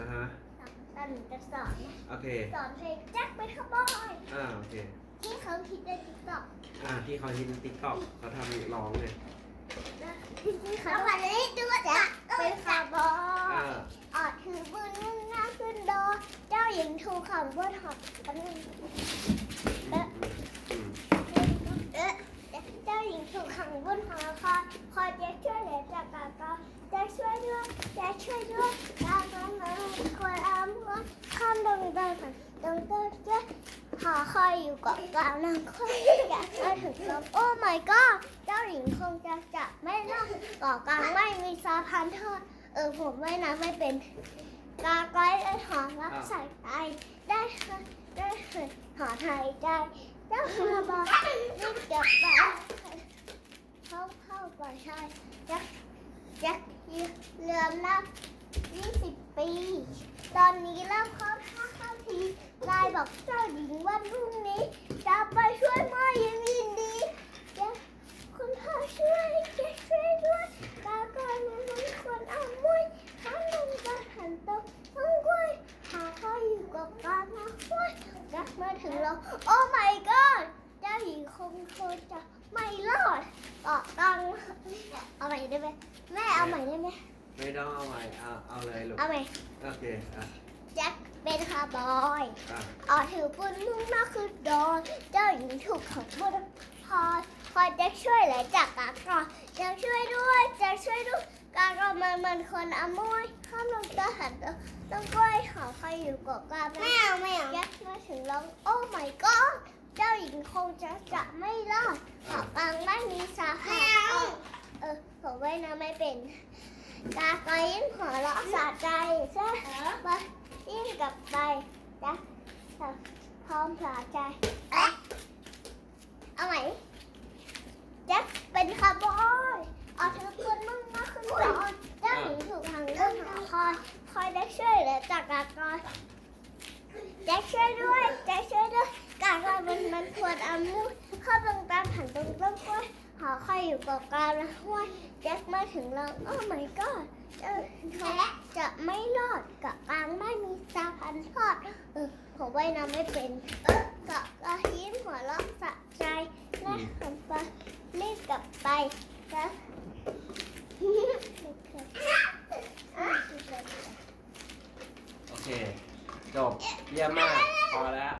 อ่าฮะตอนหนูจะสอนนะโอเคสอนเพลงแจ็คเป็นขบอยอ่าโอเคที่เขาคิดในติ๊กต็อกอ่าที่เขาฮิตในติ๊กต็อกเขาทำร้องไงที่เขาวันนี้ดูว่าแจ็คเป็นขบอยอ่าออดถือปืนมุ่งหน้าขึ้นโดอเจ้าหญิงถูกขังบนหอกันงอืมอืมเอ๊ะเจ้าหญิงถูกขังบนหอคอยคอยแจ็คช่วยเหลือจากกากาแจ็คช่วยด้วยจ็คช่วยด้วยกากามาควรอามว่าข้ามดงดงดงดงเจ้าหอคอยอยู่เกาะกลางน้ำคอยอยากมาถึงลมโอ้ my god เจ้าหญิงคงจะจับไม่รอดเกาะกลางไม่มีสะพานทอดเออผมว่น้ำไม่เป็นกาก้อยได้หอรักใส่ใจได้ได้หอไทยใจเจ้ามาบอกรีบเก็บไปเข้าเข้าก่อนใช่ยัก ยักเรือนับ20 ปี ตอนนี้เริ่มเข้าท่าเข้าทีนายบอกเจ้าหญิงวันพรุ่งนี้จะไปช่วยม่อยังยินดียักคุณพ่อช่วยแกช่วยด้วยกาก้อยมันมันควรเอามุ้ยข้างลงกระหันตกต้นกล้วยหาข้าอยู่กับกานะกล้วยรักมาถึงเรา โอ้ my god เจ้าหญิงคงคงจะไม่รอดเกาะก เอาใหม่ได้ไหมแม่เอาใหม่ได้ไหมไม่ต้องเอาใหม่เอาเอาเลยลูกเอาใหม่โอเคอะแจ็คเป็นคาร์บอยอะออกถือปืนมุ่งหน้าคือโดนเจ้าหญิงถูกขังบนพอคอยแจ็คช่วยเหลือจากกากาแจ็คช่วยด้วยแจ็คช่วยด้วยกากามันมันคนอมวยข้ามลงกระหันตกต้องกล้วยหอใครอยู่เกาะกลางไม่เอาไม่เอาแจ็คมาถึงร้องโอ้ my god เจ้าหญิงค งจะจะไม่รอดเกาะกลางไม่มีสาขาเออผมว่ายน้ำไม่เป็น กากายิ่งหัวเราะสะใจใช่ไหมยิ่งกลับไปนะพร้อมสะใจ เอาไหมแจ็คเป็นคาร์บอยออกถือปืนมุ่งหน้าขึ้นสอนเจ้าหญิงถูกทางเรื่องคอยคอยได้ช่วยเหลือจากกากาแอามลูกเข้าตรงตามผ่านตรงต้นกล้วยหอคอยอยู่กับกลางลห้วยแจ็คมาถึงเราโอ้ my god จะจะไม่รอดกับกลางไม่มีสาพันทอดเออผมว่ายน้ำไม่เป็นเออกับกระยิ้มหัวเราะสะใจและผมไปรีบกลับไปแล้วโอเค จบ เยี่ยมมาก พอแล้ว